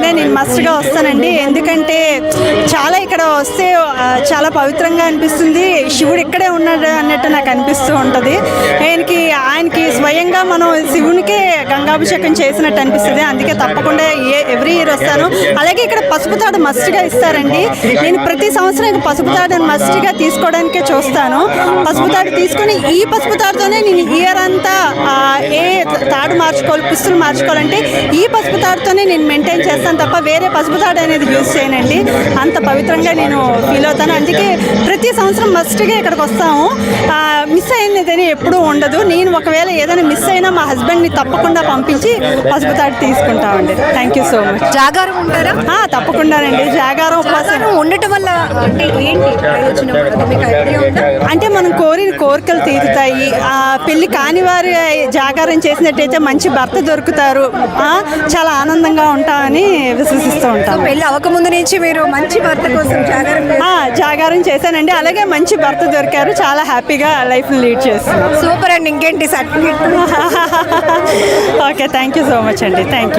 అయినా నేను మస్ట్గా వస్తానండి. ఎందుకంటే చాలా ఇక్కడ వస్తే చాలా పవిత్రంగా అనిపిస్తుంది. శివుడు ఇక్కడే ఉన్నాడు అన్నట్టు నాకు అనిపిస్తూ ఉంటుంది. ఆయనకి ఆయనకి స్వయంగా మనం శివునికే గంగాభిషేకం చేసినట్టు అనిపిస్తుంది. అందుకే తప్పకుండా ఏ ఎవ్రీ ఇయర్ వస్తాను. అలాగే ఇక్కడ పసుపు తాడు మస్ట్గా ఇస్తారండి. నేను ప్రతి సంవత్సరం ఇక పసుపు తాడుని మస్ట్గా తీసుకోవడానికే చూస్తాను. పసుపు తాడు తీసుకొని ఈ పసుపు తాడుతోనే నేను ఇయర్ అంతా ఏ మార్చుకోవాలి పుస్తులు మార్చుకోవాలంటే ఈ పసుపు తాడుతోనే నేను మెయింటైన్ చేస్తాను తప్ప వేరే పసుపు తాడు అనేది యూజ్ చేయనండి. అంత పవిత్రంగా నేను ఫీల్ అవుతాను. అందుకే ప్రతి సంవత్సరం మస్ట్గా ఇక్కడికి వస్తాము. మిస్ అయినదని ఎప్పుడూ ఉండదు. నేను ఒకవేళ ఏదైనా మిస్ అయినా మా హస్బెండ్ని తప్పకుండా పంపించి పసుపు తాడు తీసుకుంటామండి. థ్యాంక్ యూ సో మచ్ జాగారం ఉంటారా? తప్పకుండానండి. జాగారం ఉపవాసం. జాగారం ఉండటం వల్ల అంటే ఏంటి అంటే మనం కోరిన కోరికలు తీరుతాయి. ఆ పెళ్ళి కాని వారి జాగారం చేసినట్టయితే మంచి భర్త దొరుకుతారు. చాలా ఆనందంగా ఉంటామని విశ్వసిస్తూ ఉంటాం. పెళ్ళి అవ్వకముందు నుంచి మీరు మంచి భర్త కోసం జాగారం చేశానండి. అలాగే మంచి భర్త దొరికారు. చాలా హ్యాపీగా లైఫ్ లీడ్ చేస్తున్నాం సూపర్ అండి. ఇంకేంటి certificate? Okay thank you so much అండి. Thank you